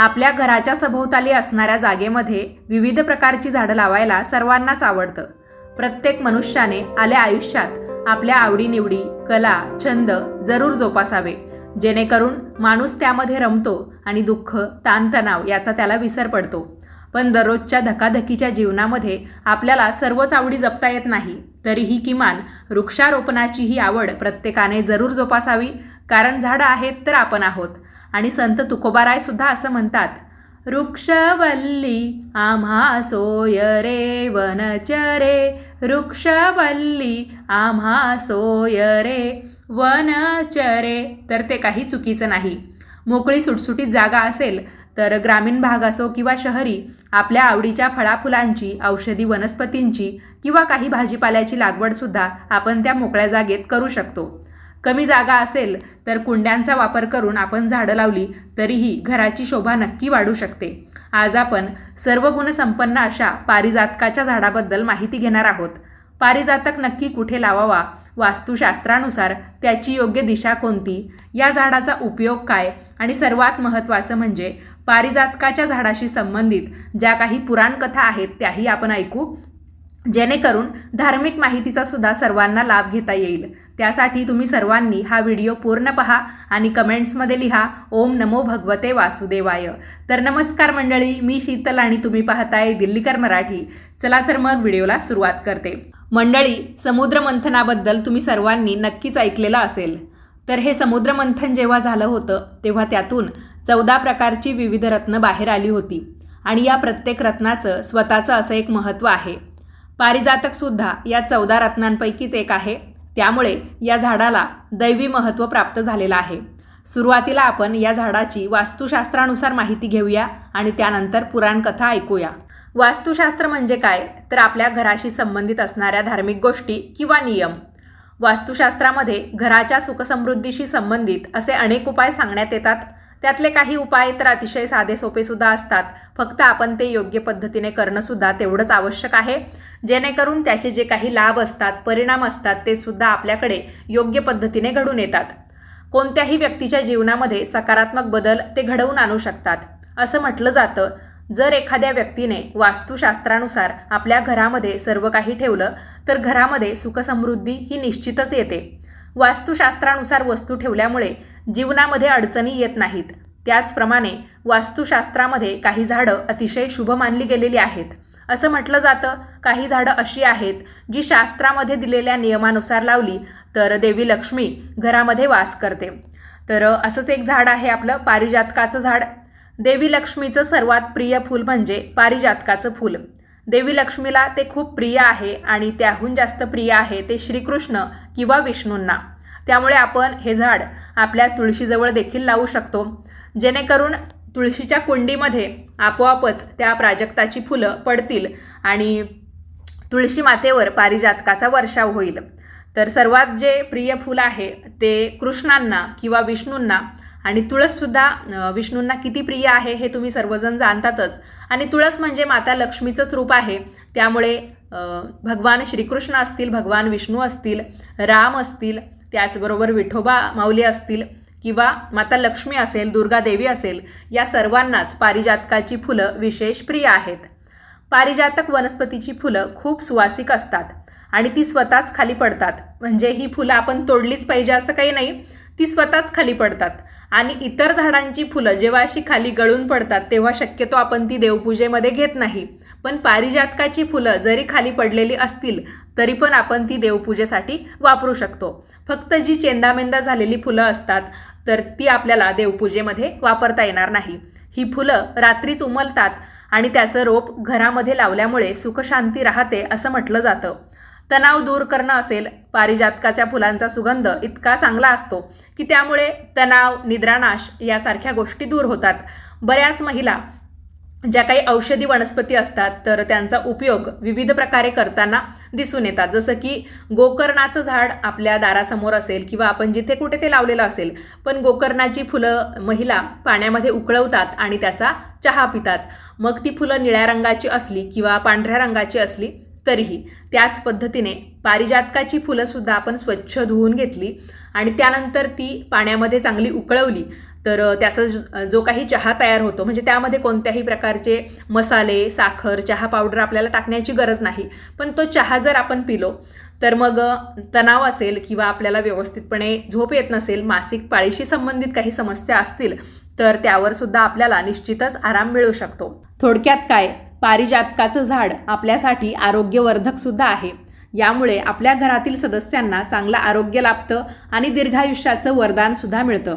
आपल्या घराच्या सभोवताली असणाऱ्या जागेमध्ये विविध प्रकारची झाडं लावायला सर्वांनाच आवडतं. प्रत्येक मनुष्याने आल्या आयुष्यात आपल्या आवडीनिवडी कला छंद जरूर जोपासावे. जेणेकरून माणूस त्यामध्ये रमतो आणि दुःख ताणतणाव याचा त्याला विसर पडतो. पण दररोजच्या धकाधकीच्या जीवनामध्ये आपल्याला सर्वच आवडी जपता येत नाही. तरीही किमान वृक्षारोपणाची ही आवड प्रत्येकाने जरूर जोपासावी. कारण झाडं आहेत तर आपण आहोत. आणि संत तुकोबाराय सुद्धा असं म्हणतात वृक्षवल्ली आम्हा सोय रे वनचरे वृक्षवल्ली आम्हा सोय रे वनचरे तर ते काही चुकीचं नाही. मोकळी सुटसुटीत जागा असेल तर ग्रामीण भाग असो किंवा शहरी आपल्या आवडीच्या फळाफुलांची औषधी वनस्पतींची किंवा काही भाजीपाल्याची लागवडसुद्धा आपण त्या मोकळ्या जागेत करू शकतो. कमी जागा असेल तर कुंड्यांचा वापर करून आपण झाडं लावली तरीही घराची शोभा नक्की वाढू शकते. आज आपण सर्व गुणसंपन्न अशा पारिजातकाच्या झाडाबद्दल माहिती घेणार आहोत. पारिजातक नक्की कुठे लावावा वास्तुशास्त्रानुसार त्याची योग्य दिशा कोणती? या झाडाचा उपयोग काय? आणि सर्वात महत्त्वाचं म्हणजे पारिजातकाच्या झाडाशी संबंधित ज्या काही पुराणकथा आहेत त्याही आपण ऐकू. जेणेकरून धार्मिक माहितीचा सुद्धा सर्वांना लाभ घेता येईल. त्यासाठी तुम्ही सर्वांनी हा व्हिडिओ पूर्ण पहा आणि कमेंट्समध्ये लिहा ओम नमो भगवते वासुदेवाय. तर नमस्कार मंडळी मी शीतल आणि तुम्ही पाहताय दिल्लीकर मराठी. चला तर मग व्हिडिओला सुरुवात करते. मंडळी समुद्रमंथनाबद्दल तुम्ही सर्वांनी नक्कीच ऐकलेलं असेल. तर हे समुद्रमंथन जेव्हा झालं होतं तेव्हा त्यातून चौदा प्रकारची विविध रत्नं बाहेर आली होती. आणि या प्रत्येक रत्नाचं स्वतःचं असं एक महत्त्व आहे. पारिजातकसुद्धा या चौदा रत्नांपैकीच एक आहे. त्यामुळे या झाडाला दैवी महत्त्व प्राप्त झालेलं आहे. सुरुवातीला आपण या झाडाची वास्तुशास्त्रानुसार माहिती घेऊया आणि त्यानंतर पुराणकथा ऐकूया. वास्तुशास्त्र म्हणजे काय? तर आपल्या घराशी संबंधित असणाऱ्या धार्मिक गोष्टी किंवा नियम. वास्तुशास्त्रामध्ये घराच्या सुखसमृद्धीशी संबंधित असे अनेक उपाय सांगण्यात येतात. त्यातले काही उपाय तर अतिशय साधे सोपे सुद्धा असतात. फक्त आपण ते योग्य पद्धतीने करणं सुद्धा तेवढंच आवश्यक आहे. जेणेकरून त्याचे जे काही लाभ असतात परिणाम असतात ते सुद्धा आपल्याकडे योग्य पद्धतीने घडून येतात. कोणत्याही व्यक्तीच्या जीवनामध्ये सकारात्मक बदल ते घडवून आणू शकतात. असं म्हटलं जातं जर एखाद्या व्यक्तीने वास्तुशास्त्रानुसार आपल्या घरामध्ये सर्व काही ठेवलं तर घरामध्ये सुखसमृद्धी ही निश्चितच येते. वास्तुशास्त्रानुसार वस्तू ठेवल्यामुळे जीवनामध्ये अडचणी येत नाहीत. त्याचप्रमाणे वास्तुशास्त्रामध्ये काही झाडं अतिशय शुभ मानली गेलेली आहेत. असं म्हटलं जातं काही झाडं अशी आहेत जी शास्त्रामध्ये दिलेल्या नियमानुसार लावली तर देवी लक्ष्मी घरामध्ये वास करते. तर असंच एक झाड आहे आपलं पारिजातकाचं झाड. देवी लक्ष्मीचं सर्वात प्रिय फूल म्हणजे पारिजातकाचं फूल. देवी लक्ष्मीला ते खूप प्रिय आहे आणि त्याहून जास्त प्रिय आहे ते श्रीकृष्ण किंवा विष्णूंना. त्यामुळे आपण हे झाड आपल्या तुळशीजवळ देखील लावू शकतो. जेणेकरून तुळशीच्या कुंडीमध्ये आपोआपच त्या प्राजक्ताची फुलं पडतील आणि तुळशी मातेवर पारिजातकाचा वर्षाव होईल. तर सर्वात जे प्रिय फूल आहे ते कृष्णांना किंवा विष्णूंना आणि तुळससुद्धा विष्णूंना किती प्रिय आहे हे तुम्ही सर्वजण जाणतातच. आणि तुळस म्हणजे माता लक्ष्मीचंच रूप आहे. त्यामुळे भगवान श्रीकृष्ण असतील भगवान विष्णू असतील राम असतील त्याचबरोबर विठोबा माऊली असतील किंवा माता लक्ष्मी असेल दुर्गा देवी असेल या सर्वांनाच पारिजातकाची फुलं विशेष प्रिय आहेत. पारिजातक वनस्पतीची फुलं खूप सुवासिक असतात आणि ती स्वतःच खाली पडतात. म्हणजे ही फुलं आपण तोडलीच पाहिजे असं काही नाही. ती स्वतःच खाली पडतात. आणि इतर झाडांची फुलं जेव्हा अशी खाली गळून पडतात तेव्हा शक्यतो आपण ती देवपूजेमध्ये घेत नाही. पण पारिजातकाची फुलं जरी खाली पडलेली असतील तरी पण आपण ती देवपूजेसाठी वापरू शकतो. फक्त जी चेंदामेंदा झालेली फुलं असतात तर ती आपल्याला देवपूजेमध्ये वापरता येणार नाही. ही फुलं रात्रीच उमलतात आणि त्याचं रोप घरामध्ये लावल्यामुळे सुखशांती राहते असं म्हटलं जातं. तणाव दूर करणं असेल पारिजातकाच्या फुलांचा सुगंध इतका चांगला असतो की त्यामुळे तणाव निद्रानाश यासारख्या गोष्टी दूर होतात. बऱ्याच महिला ज्या काही औषधी वनस्पती असतात तर त्यांचा उपयोग विविध प्रकारे करताना दिसून येतात. जसं की गोकर्णाचं झाड आपल्या दारासमोर असेल किंवा आपण जिथे कुठे ते लावलेलं असेल पण गोकर्णाची फुलं महिला पाण्यामध्ये उकळवतात आणि त्याचा चहा पितात. मग ती फुलं निळ्या रंगाची असली किंवा पांढऱ्या रंगाची असली तरीही त्याच पद्धतीने पारिजातकाची फुलंसुद्धा आपण स्वच्छ धुवून घेतली आणि त्यानंतर ती पाण्यामध्ये चांगली उकळवली. तर त्याचा जो काही चहा तयार होतो म्हणजे त्यामध्ये कोणत्याही प्रकारचे मसाले साखर चहा पावडर आपल्याला टाकण्याची गरज नाही. पण तो चहा जर आपण पिलो तर मग तणाव असेल किंवा आपल्याला व्यवस्थितपणे झोप येत नसेल मासिक पाळीशी संबंधित काही समस्या असतील तर त्यावर सुद्धा आपल्याला निश्चितच आराम मिळू शकतो. थोडक्यात काय? पारिजातकाचं झाड आपल्यासाठी आरोग्यवर्धक सुद्धा आहे. यामुळे आपल्या घरातील सदस्यांना चांगलं आरोग्य लाभतं आणि दीर्घायुष्याचं वरदान सुद्धा मिळतं.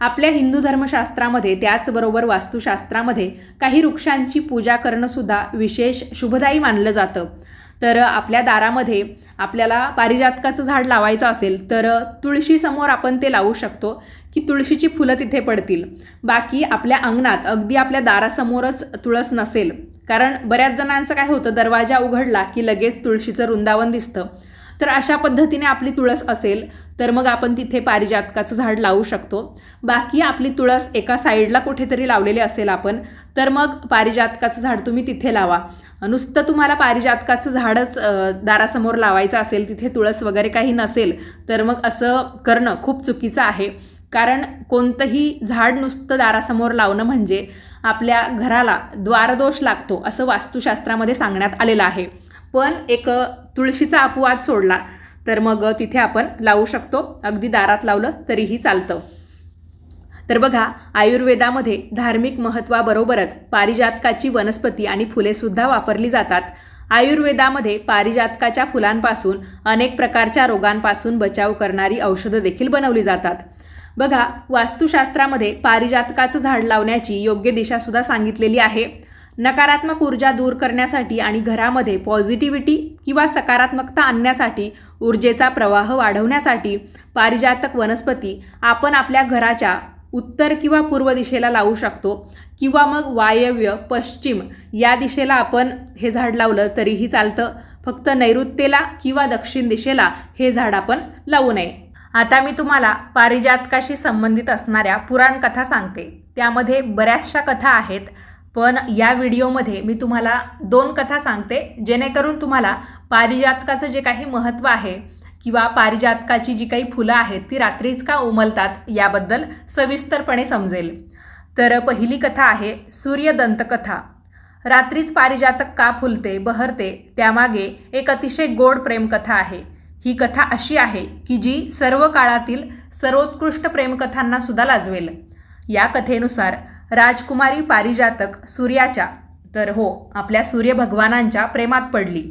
आपल्या हिंदू धर्मशास्त्रामध्ये त्याचबरोबर वास्तुशास्त्रामध्ये काही वृक्षांची पूजा करणं सुद्धा विशेष शुभदायी मानलं जातं. तर आपल्या दारामध्ये आपल्याला पारिजातकाचं झाड लावायचं असेल तर तुळशीसमोर आपण ते लावू शकतो. की तुळशीची फुलं तिथे पडतील. बाकी आपल्या अंगणात अगदी आपल्या दारासमोरच तुळस नसेल. कारण बऱ्याच जणांचं काय होतं दरवाजा उघडला की लगेच तुळशीचं वृंदावन दिसतं. तर अशा पद्धतीने आपली तुळस असेल तर मग आपण तिथे पारिजातकाचं झाड लावू शकतो. बाकी आपली तुळस एका साईडला कुठेतरी लावलेली असेल आपण तर मग पारिजातकाचं झाड तुम्ही तिथे लावा. नुसतं तुम्हाला पारिजातकाचं झाडच दारासमोर लावायचं असेल तिथे तुळस वगैरे काही नसेल तर मग असं करणं खूप चुकीचं आहे. कारण कोणतंही झाड नुसतं दारासमोर लावणं म्हणजे आपल्या घराला द्वारदोष लागतो असं वास्तुशास्त्रामध्ये सांगण्यात आलेलं आहे. पण एक तुळशीचा अपवाद सोडला तर मग तिथे आपण लावू शकतो. अगदी दारात लावलं तरीही चालतं. तर बघा आयुर्वेदामध्ये धार्मिक महत्त्वाबरोबरच पारिजातकाची वनस्पती आणि फुलेसुद्धा वापरली जातात. आयुर्वेदामध्ये पारिजातकाच्या फुलांपासून अनेक प्रकारच्या रोगांपासून बचाव करणारी औषधं देखील बनवली जातात. बघा वास्तुशास्त्रामध्ये पारिजातकाचं झाड लावण्याची योग्य दिशासुद्धा सांगितलेली आहे. नकारात्मक ऊर्जा दूर करण्यासाठी आणि घरामध्ये पॉझिटिव्हिटी किंवा सकारात्मकता आणण्यासाठी ऊर्जेचा प्रवाह वाढवण्यासाठी पारिजातक वनस्पती आपण आपल्या घराच्या उत्तर किंवा पूर्व दिशेला लावू शकतो किंवा मग वायव्य पश्चिम या दिशेला आपण हे झाड लावलं तरीही चालतं. फक्त नैऋत्येला किंवा दक्षिण दिशेला हे झाड आपण लावू नये. आता मी तुम्हाला पारिजातकाशी संबंधित असणाऱ्या पुराण कथा सांगते. त्यामध्ये बऱ्याचशा कथा आहेत पण या व्हिडिओमध्ये मी तुम्हाला दोन कथा सांगते जेणेकरून तुम्हाला पारिजातकाचं जे काही महत्त्व आहे किंवा पारिजातकाची जी काही फुलं आहेत ती रात्रीच का उमलतात याबद्दल सविस्तरपणे समजेल. तर पहिली कथा आहे सूर्यदंतकथा. रात्रीच पारिजातक का फुलते बहरते त्यामागे एक अतिशय गोड प्रेमकथा आहे. ही कथा अशी आहे की जी सर्व काळातील सर्वोत्कृष्ट प्रेमकथांना सुद्धा लाजवेल. या कथेनुसार राजकुमारी पारिजातक सूर्याच्या तर हो आपल्या सूर्य भगवानांच्या प्रेमात पडली.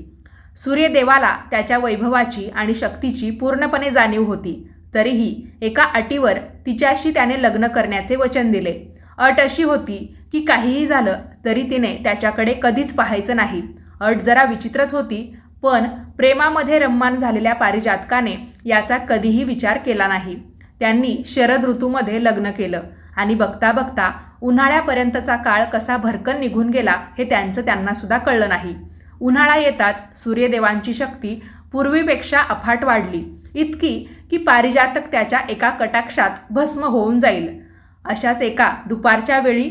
सूर्यदेवाला त्याच्या वैभवाची आणि शक्तीची पूर्णपणे जाणीव होती. तरीही एका अटीवर तिच्याशी त्याने लग्न करण्याचे वचन दिले. अट अशी होती की काहीही झालं तरी तिने त्याच्याकडे कधीच पाहायचं नाही. अट जरा विचित्रच होती पण प्रेमामध्ये रम्मान झालेल्या पारिजातकाने याचा कधीही विचार केला नाही. त्यांनी शरद ऋतूमध्ये लग्न केलं आणि बघता बघता उन्हाळ्यापर्यंतचा काळ कसा भरकन निघून गेला हे त्यांचं त्यांना सुद्धा कळलं नाही. उन्हाळा येताच सूर्यदेवांची शक्ती पूर्वीपेक्षा अफाट वाढली इतकी की पारिजातक त्याच्या एका कटाक्षात भस्म होऊन जाईल. अशाच एका दुपारच्या वेळी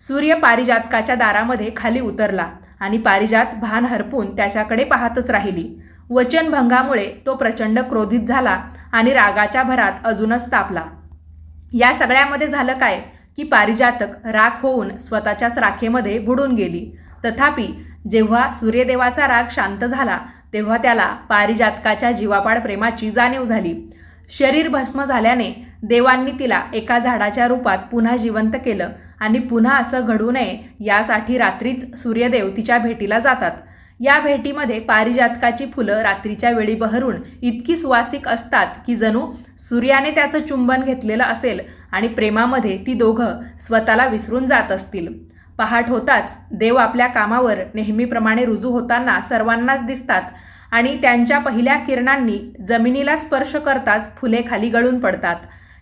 सूर्य पारिजातकाच्या दारामध्ये खाली उतरला. आणि पारिजात भान हरपून त्याच्याकडे पाहतच राहिली. वचनभंगामुळे तो प्रचंड क्रोधित झाला आणि रागाच्या भरात अजूनच तापला. या सगळ्यामध्ये झालं काय? की पारिजातक राख होऊन स्वतःच्याच राखेमध्ये बुडून गेली. तथापि जेव्हा सूर्यदेवाचा राग शांत झाला तेव्हा त्याला पारिजातकाच्या जीवापाड प्रेमाची जाणीव झाली. शरीर भस्म झाल्याने देवांनी तिला एका झाडाच्या रूपात पुन्हा जिवंत केलं. आणि पुन्हा असं घडू नये यासाठी रात्रीच सूर्यदेव तिच्या भेटीला जातात. या भेटीमध्ये पारिजातकाची फुलं रात्रीच्या वेळी बहरून इतकी सुवासिक असतात की जणू सूर्याने त्याचं चुंबन घेतलेलं असेल आणि प्रेमामध्ये ती दोघं स्वतःला विसरून जात असतील. पहाट होताच देव आपल्या कामावर नेहमीप्रमाणे रुजू होताना सर्वांनाच दिसतात आणि त्यांच्या पहिल्या किरणांनी जमिनीला स्पर्श करताच फुले खाली गळून पडतात.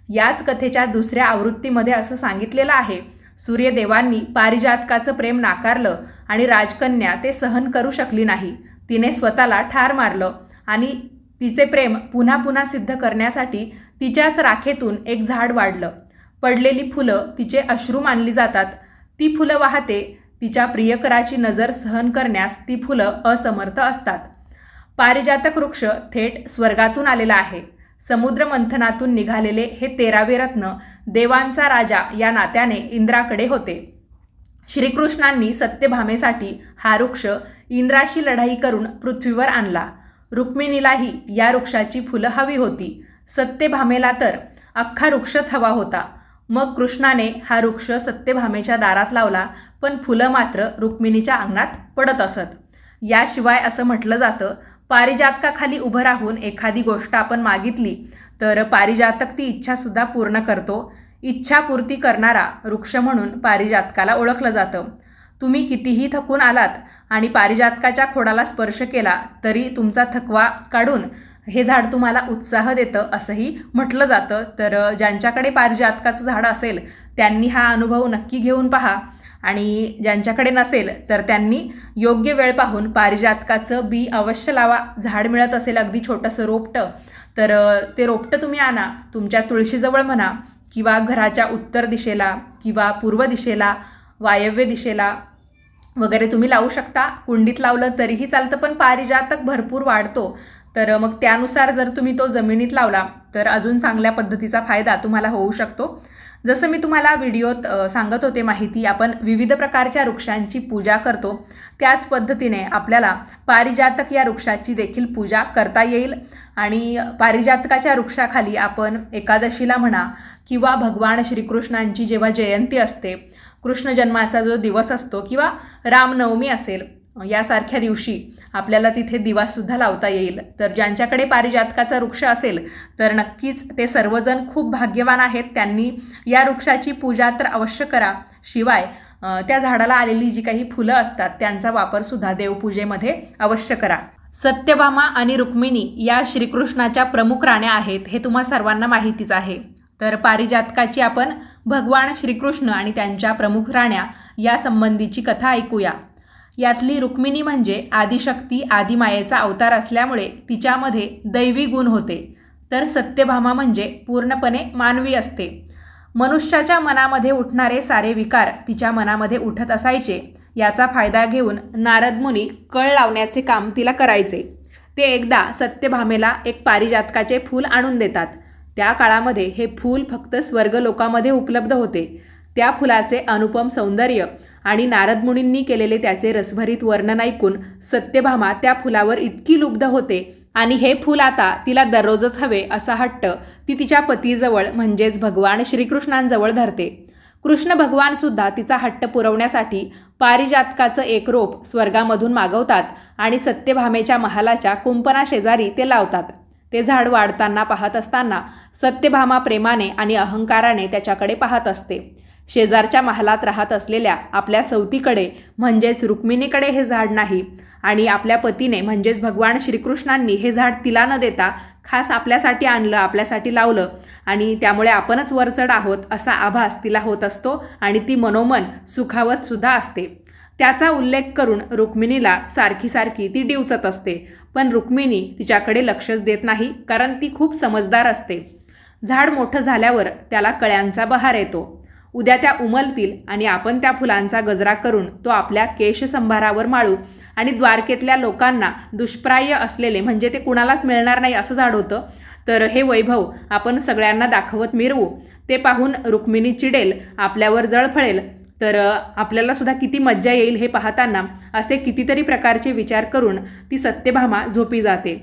याच कथेच्या दुसऱ्या आवृत्तीमध्ये असं सांगितलेलं आहे. सूर्यदेवांनी पारिजातकाचं प्रेम नाकारलं आणि राजकन्या ते सहन करू शकली नाही. तिने स्वतःला ठार मारलं आणि तिचे प्रेम पुन्हा पुन्हा सिद्ध करण्यासाठी तिच्याच राखेतून एक झाड वाढलं. पडलेली फुलं तिचे अश्रू मानली जातात. ती फुलं वाहते तिच्या प्रियकराची नजर सहन करण्यास ती फुलं असमर्थ असतात. पारिजातक वृक्ष थेट स्वर्गातून आलेला आहे. समुद्रमंथनातून निघालेले हे तेरावे रत्न देवांचा राजा या नात्याने इंद्राकडे होते. श्रीकृष्णांनी सत्यभामेसाठी हा वृक्ष इंद्राशी लढाई करून पृथ्वीवर आणला. रुक्मिणीलाही या वृक्षाची फुलं हवी होती. सत्यभामेला तर अख्खा वृक्षच हवा होता. मग कृष्णाने हा वृक्ष सत्यभामेच्या दारात लावला पण फुलं मात्र रुक्मिणीच्या अंगणात पडत असत. याशिवाय असं म्हटलं जातं पारिजातकाखाली उभं राहून एखादी गोष्ट आपण मागितली तर पारिजातक ती इच्छासुद्धा पूर्ण करतो. इच्छापूर्ती करणारा वृक्ष म्हणून पारिजातकाला ओळखलं जातं. तुम्ही कितीही थकून आलात आणि पारिजातकाच्या खोडाला स्पर्श केला तरी तुमचा थकवा काढून हे झाड तुम्हाला उत्साह देतं असंही म्हटलं जातं. तर ज्यांच्याकडे पारिजातकाचं झाड असेल त्यांनी हा अनुभव नक्की घेऊन पहा. आणि ज्यांच्याकडे नसेल तर त्यांनी योग्य वेळ पाहून पारिजातकाचं बी अवश्य लावा. झाड मिळत असेल अगदी छोटंसं रोपटं तर ते रोपटं तुम्ही आणा. तुमच्या तुळशीजवळ म्हणा किंवा घराच्या उत्तर दिशेला किंवा पूर्व दिशेला वायव्य दिशेला वगैरे तुम्ही लावू शकता. कुंडीत लावलं तरीही चालतं पण पारिजातक भरपूर वाढतो. तर मग त्यानुसार जर तुम्ही तो जमिनीत लावला तर अजून चांगल्या पद्धतीचा फायदा तुम्हाला होऊ शकतो. जसं मी तुम्हाला व्हिडिओत सांगत होते माहिती आपण विविध प्रकारच्या वृक्षांची पूजा करतो. त्याच पद्धतीने आपल्याला पारिजातक या वृक्षाची देखील पूजा करता येईल. आणि पारिजातकाच्या वृक्षाखाली आपण एकादशीला म्हणा किंवा भगवान श्रीकृष्णांची जेव्हा जयंती असते कृष्ण जन्माचा जो दिवस असतो किंवा रामनवमी असेल यासारख्या दिवशी आपल्याला तिथे दिवासुद्धा लावता येईल. तर ज्यांच्याकडे पारिजातकाचा वृक्ष असेल तर नक्कीच ते सर्वजण खूप भाग्यवान आहेत. त्यांनी या वृक्षाची पूजा तर अवश्य करा. शिवाय त्या झाडाला आलेली जी काही फुलं असतात त्यांचा वापरसुद्धा देवपूजेमध्ये अवश्य करा. सत्यभामा आणि रुक्मिणी या श्रीकृष्णाच्या प्रमुख राण्या आहेत हे तुम्हा सर्वांना माहितीच आहे. तर पारिजातकाची आपण भगवान श्रीकृष्ण आणि त्यांच्या प्रमुख राण्या या संबंधीची कथा ऐकूया. यातली रुक्मिणी म्हणजे आदिशक्ती आदिमायेचा अवतार असल्यामुळे तिच्यामध्ये दैवी गुण होते. तर सत्यभामा म्हणजे पूर्णपणे मानवी असते. मनुष्याच्या मनामध्ये उठणारे सारे विकार तिच्या मनामध्ये उठत असायचे. याचा फायदा घेऊन नारद मुनी कळ लावण्याचे काम तिला करायचे. ते एकदा सत्यभामेला एक पारिजातकाचे फूल आणून देतात. त्या काळामध्ये हे फूल फक्त स्वर्गलोकामध्ये उपलब्ध होते. त्या फुलाचे अनुपम सौंदर्य आणि नारद मुनींनी केलेले त्याचे रसभरीत वर्णन ऐकून सत्यभामा त्या फुलावर इतकी लुब्ध होते. आणि हे फूल आता तिला दररोजच हवे असा हट्ट ती तिच्या पतीजवळ म्हणजेच भगवान श्रीकृष्णांजवळ धरते. कृष्ण भगवानसुद्धा तिचा हट्ट पुरवण्यासाठी पारिजातकाचं एक रोप स्वर्गामधून मागवतात आणि सत्यभामेच्या महालाच्या कुंपणा शेजारी ते लावतात. ते झाड वाढताना पाहत असताना सत्यभामा प्रेमाने आणि अहंकाराने त्याच्याकडे पाहत असते. शेजारच्या महालात राहत असलेल्या आपल्या सवतीकडे म्हणजेच रुक्मिणीकडे हे झाड नाही. आणि आपल्या पतीने म्हणजेच भगवान श्रीकृष्णांनी हे झाड तिला न देता खास आपल्यासाठी आणलं आपल्यासाठी लावलं. आणि त्यामुळे आपणच वरचढ आहोत असा आभास तिला होत असतो आणि ती मनोमन सुखावत सुद्धा असते. त्याचा उल्लेख करून रुक्मिणीला सारखी सारखी ती डिवचत असते. पण रुक्मिणी तिच्याकडे लक्षच देत नाही कारण ती खूप समजदार असते. झाड मोठं झाल्यावर त्याला कळ्यांचा बहार येतो. उद्या त्या उमलतील आणि आपण त्या फुलांचा गजरा करून तो आपल्या केशसंभारावर माळू आणि द्वारकेतल्या लोकांना दुष्प्राय असलेले म्हणजे ते कुणालाच मिळणार नाही असं झाड होतं. तर हे वैभव आपण सगळ्यांना दाखवत मिरवू. ते पाहून रुक्मिणी चिडेल आपल्यावर जळफळेल तर आपल्याला सुद्धा किती मज्जा येईल हे पाहताना असे कितीतरी प्रकारचे विचार करून ती सत्यभामा झोपी जाते.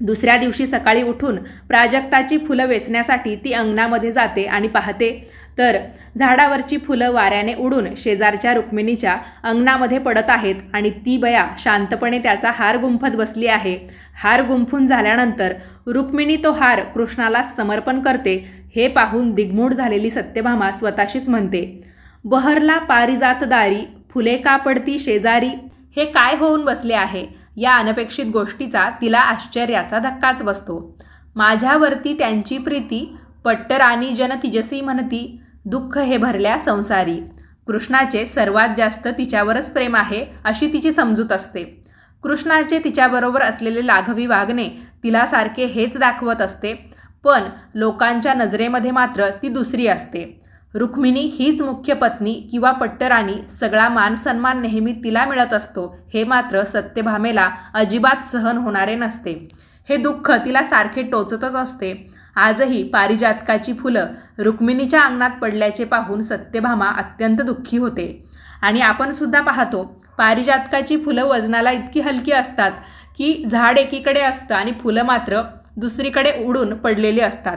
दुसऱ्या दिवशी सकाळी उठून प्राजक्ताची फुलं वेचण्यासाठी ती अंगणामध्ये जाते आणि पाहते तर झाडावरची फुलं वाऱ्याने उडून शेजारच्या रुक्मिणीच्या अंगणामध्ये पडत आहेत आणि ती बया शांतपणे त्याचा हार गुंफत बसली आहे. हार गुंफून झाल्यानंतर रुक्मिणी तो हार कृष्णाला समर्पण करते हे पाहून दिग्मूढ झालेली सत्यभामा स्वतःशीच म्हणते बहरला पारिजातदारी फुले का पडती शेजारी? हे काय होऊन बसले आहे? या अनपेक्षित गोष्टीचा तिला आश्चर्याचा धक्काच बसतो. माझ्यावरती त्यांची प्रीती पट्टराणी जन तिजसी म्हणती दुःख हे भरल्या संसारी. कृष्णाचे सर्वात जास्त तिच्यावरच प्रेम आहे अशी तिची समजूत असते. कृष्णाचे तिच्याबरोबर असलेले लाघवी वागणे तिला सारखे हेच दाखवत असते पण लोकांच्या नजरेमध्ये मात्र ती दुसरी असते. रुक्मिणी हीच मुख्य पत्नी किंवा पट्टराणी सगळा मान सन्मान नेहमी तिला मिळत असतो हे मात्र सत्यभामेला अजिबात सहन होणारे नसते. हे दुःख तिला सारखे टोचतच असते. आजही पारिजातकाची फुलं रुक्मिणीच्या अंगणात पडल्याचे पाहून सत्यभामा अत्यंत दुःखी होते. आणि आपण सुद्धा पाहतो पारिजातकाची फुलं वजनाला इतकी हलकी असतात की झाड एकीकडे असतं आणि फुलं मात्र दुसरीकडे उडून पडलेली असतात.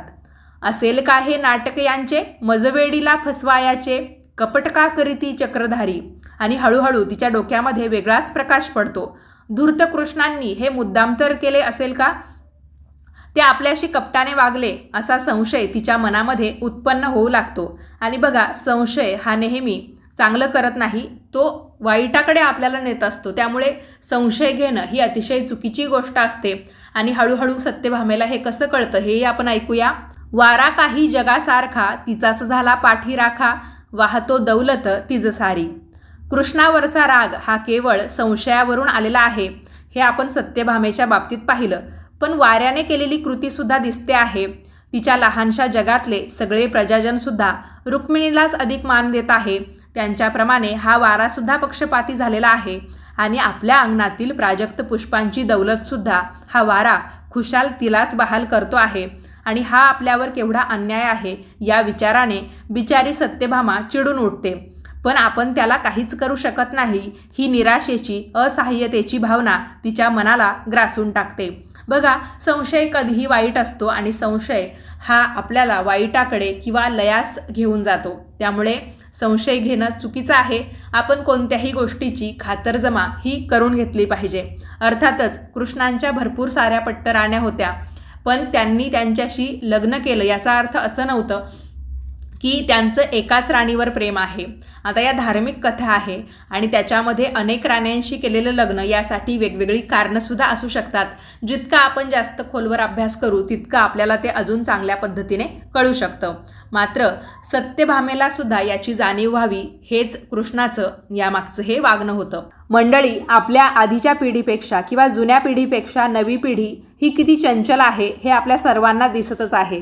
असेल का हे नाटक यांचे? मजवेडीला फसवायाचे? कपट का करीती चक्रधारी? आणि हळूहळू तिच्या डोक्यामध्ये वेगळाच प्रकाश पडतो. धूर्त कृष्णांनी हे मुद्दाम तर केले असेल का? ते आपल्याशी कपटाने वागले असा संशय तिच्या मनामध्ये उत्पन्न होऊ लागतो. आणि बघा संशय हा नेहमी चांगलं करत नाही तो वाईटाकडे आपल्याला नेत असतो. त्यामुळे संशय घेणं ही अतिशय चुकीची गोष्ट असते. आणि हळूहळू सत्यभामेला हे कसं कळतं हेही आपण ऐकूया. वारा काही जगासारखा तिचाच झाला पाठी राखा वाहतो दौलत तिज सारी कृष्णावरचा राग हा केवळ संशयावरून आलेला आहे. हे आपण सत्यभामेच्या बाबतीत पाहिलं. पण वाऱ्याने केलेली कृतीसुद्धा दिसते आहे. तिच्या लहानशा जगातले सगळे प्रजाजनसुद्धा रुक्मिणीलाच अधिक मान देत आहे. त्यांच्याप्रमाणे हा वारासुद्धा पक्षपाती झालेला आहे आणि आपल्या अंगणातील प्राजक्त पुष्पांची दौलतसुद्धा हा वारा खुशाल तिलाच बहाल करतो आहे. आणि हा आपल्यावर केवढा अन्याय आहे या विचाराने बिचारी सत्यभामा चिडून उठते. पण आपण त्याला काहीच करू शकत नाही ही निराशेची असहाय्यतेची भावना तिच्या मनाला ग्रासून टाकते. बघा संशय कधीही वाईट असतो आणि संशय हा आपल्याला वाईटाकडे किंवा लयास घेऊन जातो. त्यामुळे संशय घेणं चुकीचं आहे. आपण कोणत्याही गोष्टीची खातरजमा ही करून घेतली पाहिजे. अर्थातच कृष्णांच्या भरपूर साऱ्या पट्टराण्या होत्या. पण त्यांनी त्यांच्याशी लग्न केलं याचा अर्थ असं नव्हतं. की त्यांचं एकाच राणीवर प्रेम आहे. आता या धार्मिक कथा आहे आणि त्याच्यामध्ये अनेक राण्यांशी केलेलं लग्न यासाठी वेगवेगळी कारणंसुद्धा असू शकतात. जितका आपण जास्त खोलवर अभ्यास करू तितकं आपल्याला ते अजून चांगल्या पद्धतीने कळू शकतं. मात्र सत्यभामेला सुद्धा याची जाणीव व्हावी हेच कृष्णाचं यामागचं हे वागणं होतं. मंडळी आपल्या आधीच्या पिढीपेक्षा किंवा जुन्या पिढीपेक्षा नवी पिढी ही किती चंचल आहे हे आपल्या सर्वांना दिसतच आहे.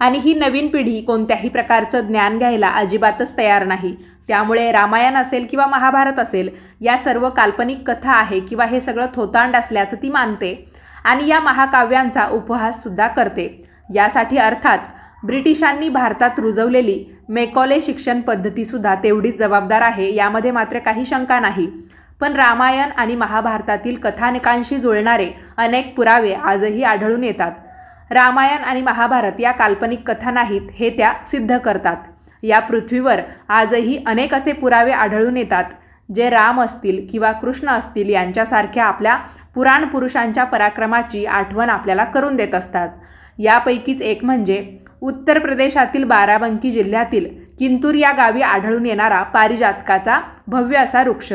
आणि ही नवीन पिढी कोणत्याही प्रकारचं ज्ञान घ्यायला अजिबातच तयार नाही. त्यामुळे रामायण असेल किंवा महाभारत असेल या सर्व काल्पनिक कथा आहे किंवा हे सगळं थोतांड असल्याचं ती मानते आणि या महाकाव्यांचा उपहाससुद्धा करते. यासाठी अर्थात ब्रिटिशांनी भारतात रुजवलेली मेकॉले शिक्षण पद्धतीसुद्धा तेवढीच जबाबदार आहे यामध्ये मात्र काही शंका नाही. पण रामायण आणि महाभारतातील कथानकांशी जुळणारे अनेक पुरावे आजही आढळून येतात. रामायण आणि महाभारत या काल्पनिक कथा नाहीत हे त्या सिद्ध करतात. या पृथ्वीवर आजही अनेक असे पुरावे आढळून येतात जे राम असतील किंवा कृष्ण असतील यांच्यासारख्या आपल्या पुराण पुरुषांच्या पराक्रमाची आठवण आपल्याला करून देत असतात. यापैकीच एक म्हणजे उत्तर प्रदेशातील बाराबंकी जिल्ह्यातील किंतूर या गावी आढळून येणारा पारिजातकाचा भव्य असा वृक्ष.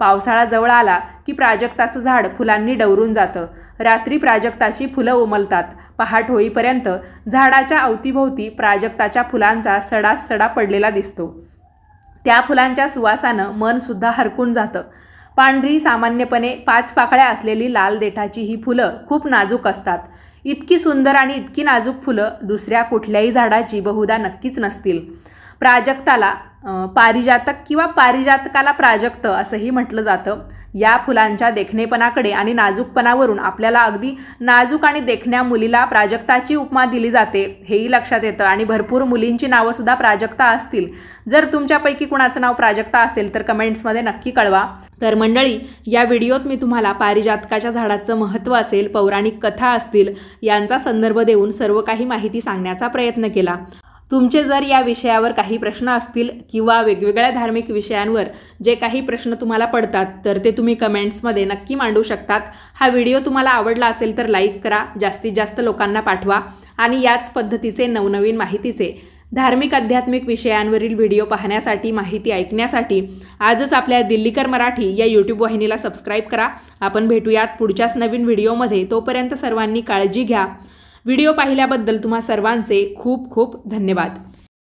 पावसाळा जवळ आला की प्राजक्ताचं झाड फुलांनी डवरून जातं. रात्री प्राजक्ताची फुलं उमलतात. पहाट होईपर्यंत झाडाच्या अवतीभोवती प्राजक्ताच्या फुलांचा सडा सडा पडलेला दिसतो. त्या फुलांच्या सुवासानं मनसुद्धा हरकून जातं. पांढरी सामान्यपणे पाच पाकळ्या असलेली लाल देठाची ही फुलं खूप नाजूक असतात. इतकी सुंदर आणि इतकी नाजूक फुलं दुसऱ्या कुठल्याही झाडाची बहुधा नक्कीच नसतील. प्राजक्ताला पारिजातक किंवा पारिजातकाला प्राजक्त असंही म्हटलं जातं. या फुलांच्या देखणेपणाकडे आणि नाजूकपणावरून आपल्याला अगदी नाजूक आणि देखण्या मुलीला प्राजक्ताची उपमा दिली जाते हेही लक्षात येतं. आणि भरपूर मुलींची नावंसुद्धा प्राजक्ता असतील. जर तुमच्यापैकी कुणाचं नाव प्राजक्ता असेल तर कमेंट्समध्ये नक्की कळवा. तर मंडळी या व्हिडिओत मी तुम्हाला पारिजातकाच्या झाडाचं महत्त्व असेल पौराणिक कथा असतील यांचा संदर्भ देऊन सर्व काही माहिती सांगण्याचा प्रयत्न केला. तुमचे जर या विषयावर काही प्रश्न असतील किंवा वेगवेगळ्या धार्मिक विषयांवर जे काही प्रश्न तुम्हाला पडतात तर ते तुम्ही कमेंट्समध्ये नक्की मांडू शकतात. हा व्हिडिओ तुम्हाला आवडला असेल तर लाईक करा जास्तीत जास्त लोकांना पाठवा आणि याच पद्धतीचे नवनवीन माहितीचे धार्मिक आध्यात्मिक विषयांवरील व्हिडिओ पाहण्यासाठी माहिती ऐकण्यासाठी आजच आपल्या दिल्लीकर मराठी या यूट्यूब वाहिनीला सबस्क्राईब करा. आपण भेटूयात पुढच्याच नवीन व्हिडिओमध्ये. तोपर्यंत सर्वांनी काळजी घ्या. व्हिडिओ पाहिल्याबद्दल तुम्हा सर्वांचे खूप खूप धन्यवाद.